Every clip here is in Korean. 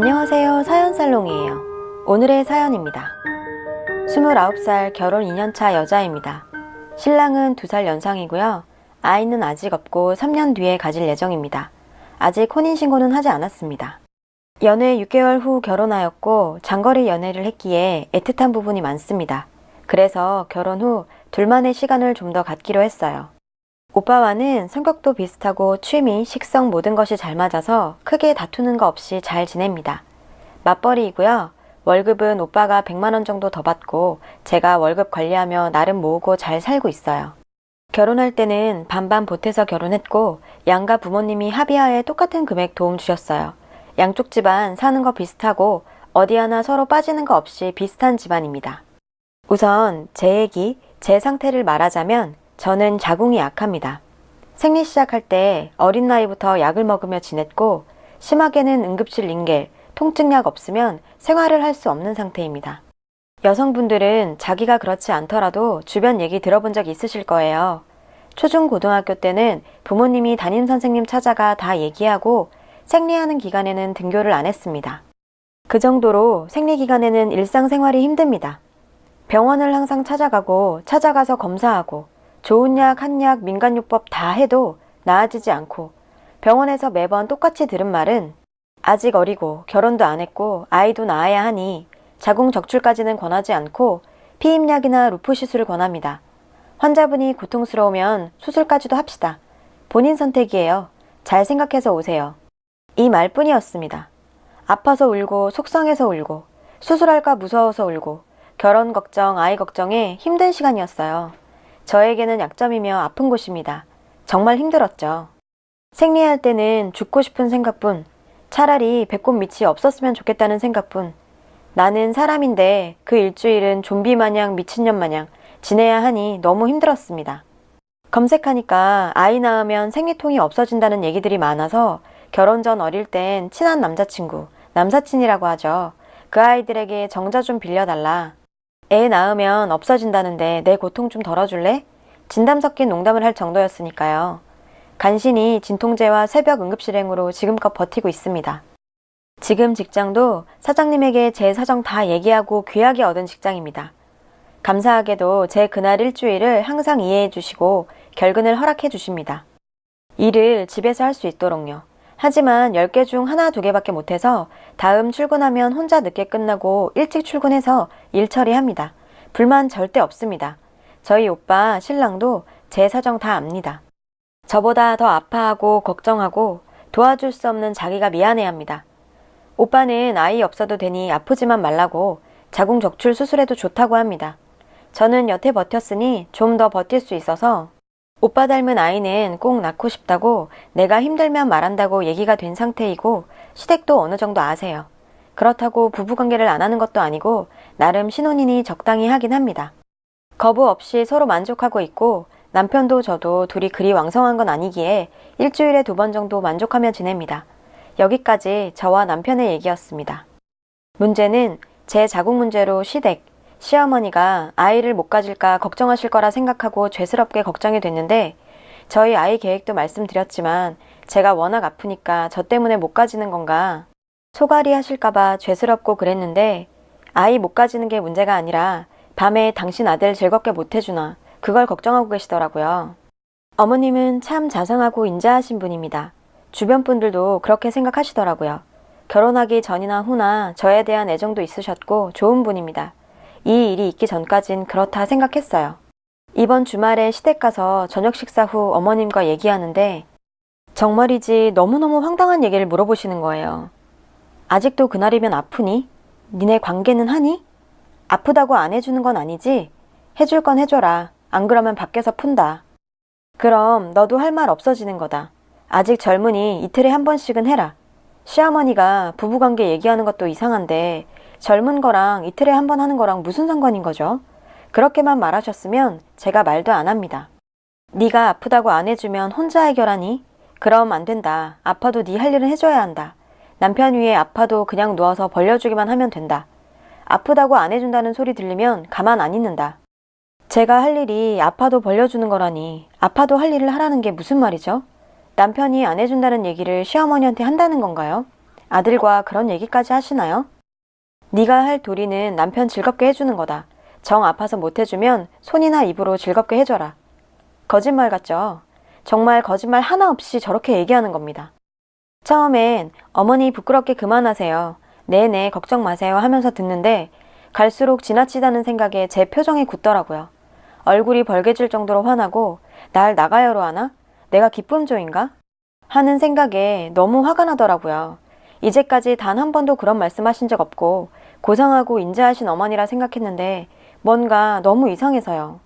안녕하세요. 사연살롱이에요. 오늘의 사연입니다. 29살 결혼 2년차 여자입니다. 신랑은 2살 연상이고요. 아이는 아직 없고 3년 뒤에 가질 예정입니다. 아직 혼인신고는 하지 않았습니다. 연애 6개월 후 결혼하였고 장거리 연애를 했기에 애틋한 부분이 많습니다. 그래서 결혼 후 둘만의 시간을 좀 더 갖기로 했어요. 오빠와는 성격도 비슷하고 취미, 식성 모든 것이 잘 맞아서 크게 다투는 거 없이 잘 지냅니다. 맞벌이이고요. 월급은 오빠가 100만 원 정도 더 받고 제가 월급 관리하며 나름 모으고 잘 살고 있어요. 결혼할 때는 반반 보태서 결혼했고 양가 부모님이 합의하에 똑같은 금액 도움 주셨어요. 양쪽 집안 사는 거 비슷하고 어디 하나 서로 빠지는 거 없이 비슷한 집안입니다. 우선 제 얘기, 제 상태를 말하자면 저는 자궁이 약합니다. 생리 시작할 때 어린 나이부터 약을 먹으며 지냈고 심하게는 응급실 링겔, 통증약 없으면 생활을 할 수 없는 상태입니다. 여성분들은 자기가 그렇지 않더라도 주변 얘기 들어본 적 있으실 거예요. 초중 고등학교 때는 부모님이 담임 선생님 찾아가 다 얘기하고 생리하는 기간에는 등교를 안 했습니다. 그 정도로 생리 기간에는 일상생활이 힘듭니다. 병원을 항상 찾아가고 찾아가서 검사하고 좋은 약, 한약, 민간요법 다 해도 나아지지 않고 병원에서 매번 똑같이 들은 말은 아직 어리고 결혼도 안 했고 아이도 낳아야 하니 자궁 적출까지는 권하지 않고 피임약이나 루프 시술을 권합니다. 환자분이 고통스러우면 수술까지도 합시다. 본인 선택이에요. 잘 생각해서 오세요. 이 말뿐이었습니다. 아파서 울고 속상해서 울고 수술할까 무서워서 울고 결혼 걱정, 아이 걱정에 힘든 시간이었어요. 저에게는 약점이며 아픈 곳입니다. 정말 힘들었죠. 생리할 때는 죽고 싶은 생각뿐, 차라리 배꼽 밑이 없었으면 좋겠다는 생각뿐, 나는 사람인데 그 일주일은 좀비 마냥 미친년 마냥 지내야 하니 너무 힘들었습니다. 검색하니까 아이 낳으면 생리통이 없어진다는 얘기들이 많아서 결혼 전 어릴 땐 친한 남자친구, 남사친이라고 하죠. 그 아이들에게 정자 좀 빌려달라. 애 낳으면 없어진다는데 내 고통 좀 덜어줄래? 진담 섞인 농담을 할 정도였으니까요. 간신히 진통제와 새벽 응급실행으로 지금껏 버티고 있습니다. 지금 직장도 사장님에게 제 사정 다 얘기하고 귀하게 얻은 직장입니다. 감사하게도 제 그날 일주일을 항상 이해해 주시고 결근을 허락해 주십니다. 일을 집에서 할 수 있도록요. 하지만 10개 중 하나 두 개밖에 못해서 다음 출근하면 혼자 늦게 끝나고 일찍 출근해서 일 처리합니다. 불만 절대 없습니다. 저희 오빠, 신랑도 제 사정 다 압니다. 저보다 더 아파하고 걱정하고 도와줄 수 없는 자기가 미안해합니다. 오빠는 아이 없어도 되니 아프지만 말라고 자궁 적출 수술해도 좋다고 합니다. 저는 여태 버텼으니 좀 더 버틸 수 있어서 오빠 닮은 아이는 꼭 낳고 싶다고 내가 힘들면 말한다고 얘기가 된 상태이고 시댁도 어느 정도 아세요. 그렇다고 부부관계를 안 하는 것도 아니고 나름 신혼이니 적당히 하긴 합니다. 거부 없이 서로 만족하고 있고 남편도 저도 둘이 그리 왕성한 건 아니기에 일주일에 두 번 정도 만족하며 지냅니다. 여기까지 저와 남편의 얘기였습니다. 문제는 제 자궁 문제로 시댁, 시어머니가 아이를 못 가질까 걱정하실 거라 생각하고 죄스럽게 걱정이 됐는데 저희 아이 계획도 말씀드렸지만 제가 워낙 아프니까 저 때문에 못 가지는 건가 소갈이 하실까봐 죄스럽고 그랬는데 아이 못 가지는 게 문제가 아니라 밤에 당신 아들 즐겁게 못 해주나 그걸 걱정하고 계시더라고요. 어머님은 참 자상하고 인자하신 분입니다. 주변 분들도 그렇게 생각하시더라고요. 결혼하기 전이나 후나 저에 대한 애정도 있으셨고 좋은 분입니다. 이 일이 있기 전까진 그렇다 생각했어요. 이번 주말에 시댁 가서 저녁 식사 후 어머님과 얘기하는데 정말이지 너무너무 황당한 얘기를 물어보시는 거예요. 아직도 그날이면 아프니? 니네 관계는 하니? 아프다고 안 해주는 건 아니지? 해줄 건 해줘라. 안 그러면 밖에서 푼다. 그럼 너도 할 말 없어지는 거다. 아직 젊으니 이틀에 한 번씩은 해라. 시어머니가 부부관계 얘기하는 것도 이상한데 젊은 거랑 이틀에 한 번 하는 거랑 무슨 상관인 거죠? 그렇게만 말하셨으면 제가 말도 안 합니다. 네가 아프다고 안 해주면 혼자 해결하니? 그럼 안 된다. 아파도 네 할 일은 해줘야 한다. 남편 위에 아파도 그냥 누워서 벌려주기만 하면 된다. 아프다고 안 해준다는 소리 들리면 가만 안 있는다. 제가 할 일이 아파도 벌려주는 거라니 아파도 할 일을 하라는 게 무슨 말이죠? 남편이 안 해준다는 얘기를 시어머니한테 한다는 건가요? 아들과 그런 얘기까지 하시나요? 네가 할 도리는 남편 즐겁게 해주는 거다. 정 아파서 못 해주면 손이나 입으로 즐겁게 해줘라. 거짓말 같죠? 정말 거짓말 하나 없이 저렇게 얘기하는 겁니다. 처음엔 어머니 부끄럽게 그만하세요. 네네 걱정 마세요 하면서 듣는데 갈수록 지나치다는 생각에 제 표정이 굳더라고요. 얼굴이 벌개질 정도로 화나고 날 나가요로 하나? 내가 기쁨조인가? 하는 생각에 너무 화가 나더라고요. 이제까지 단 한 번도 그런 말씀하신 적 없고 고상하고 인자하신 어머니라 생각했는데 뭔가 너무 이상해서요.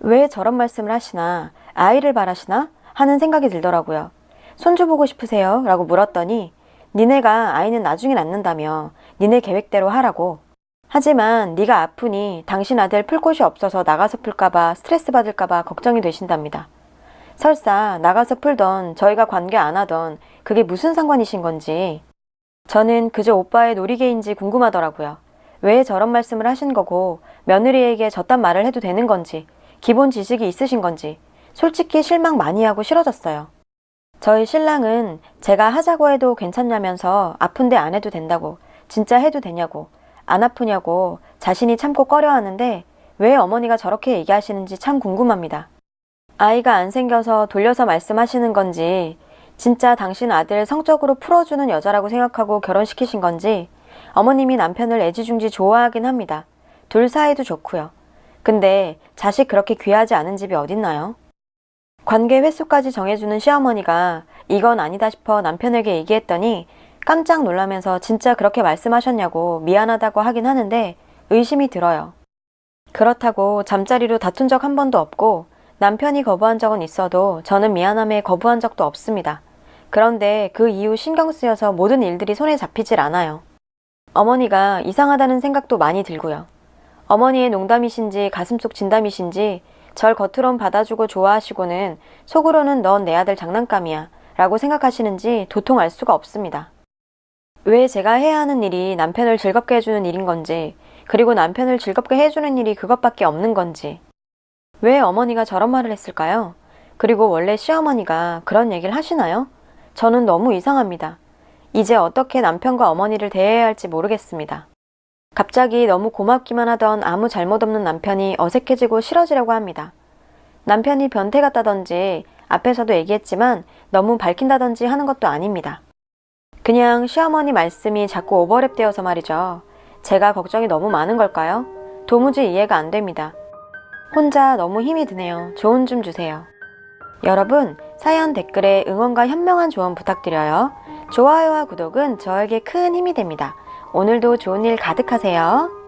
왜 저런 말씀을 하시나? 아이를 바라시나? 하는 생각이 들더라고요. 손주 보고 싶으세요? 라고 물었더니 니네가 아이는 나중에 낳는다며 니네 계획대로 하라고. 하지만 네가 아프니 당신 아들 풀 곳이 없어서 나가서 풀까봐 스트레스 받을까봐 걱정이 되신답니다. 설사 나가서 풀던 저희가 관계 안 하던 그게 무슨 상관이신 건지 저는 그저 오빠의 놀이개인지 궁금하더라고요. 왜 저런 말씀을 하신 거고 며느리에게 저딴 말을 해도 되는 건지 기본 지식이 있으신 건지 솔직히 실망 많이 하고 싫어졌어요. 저희 신랑은 제가 하자고 해도 괜찮냐면서 아픈데 안 해도 된다고 진짜 해도 되냐고 안 아프냐고 자신이 참고 꺼려 하는데 왜 어머니가 저렇게 얘기하시는지 참 궁금합니다. 아이가 안 생겨서 돌려서 말씀하시는 건지 진짜 당신 아들 성적으로 풀어주는 여자라고 생각하고 결혼시키신 건지 어머님이 남편을 애지중지 좋아하긴 합니다. 둘 사이도 좋고요. 근데 자식 그렇게 귀하지 않은 집이 어딨나요? 관계 횟수까지 정해주는 시어머니가 이건 아니다 싶어 남편에게 얘기했더니 깜짝 놀라면서 진짜 그렇게 말씀하셨냐고 미안하다고 하긴 하는데 의심이 들어요. 그렇다고 잠자리로 다툰 적 한 번도 없고 남편이 거부한 적은 있어도 저는 미안함에 거부한 적도 없습니다. 그런데 그 이후 신경 쓰여서 모든 일들이 손에 잡히질 않아요. 어머니가 이상하다는 생각도 많이 들고요. 어머니의 농담이신지 가슴속 진담이신지 절 겉으론 받아주고 좋아하시고는 속으로는 넌 내 아들 장난감이야 라고 생각하시는지 도통 알 수가 없습니다. 왜 제가 해야 하는 일이 남편을 즐겁게 해주는 일인 건지, 그리고 남편을 즐겁게 해주는 일이 그것밖에 없는 건지, 왜 어머니가 저런 말을 했을까요? 그리고 원래 시어머니가 그런 얘기를 하시나요? 저는 너무 이상합니다. 이제 어떻게 남편과 어머니를 대해야 할지 모르겠습니다. 갑자기 너무 고맙기만 하던 아무 잘못 없는 남편이 어색해지고 싫어지려고 합니다. 남편이 변태 같다던지 앞에서도 얘기했지만 너무 밝힌다던지 하는 것도 아닙니다. 그냥 시어머니 말씀이 자꾸 오버랩 되어서 말이죠. 제가 걱정이 너무 많은 걸까요? 도무지 이해가 안 됩니다. 혼자 너무 힘이 드네요. 조언 좀 주세요. 여러분, 사연 댓글에 응원과 현명한 조언 부탁드려요. 좋아요와 구독은 저에게 큰 힘이 됩니다. 오늘도 좋은 일 가득하세요.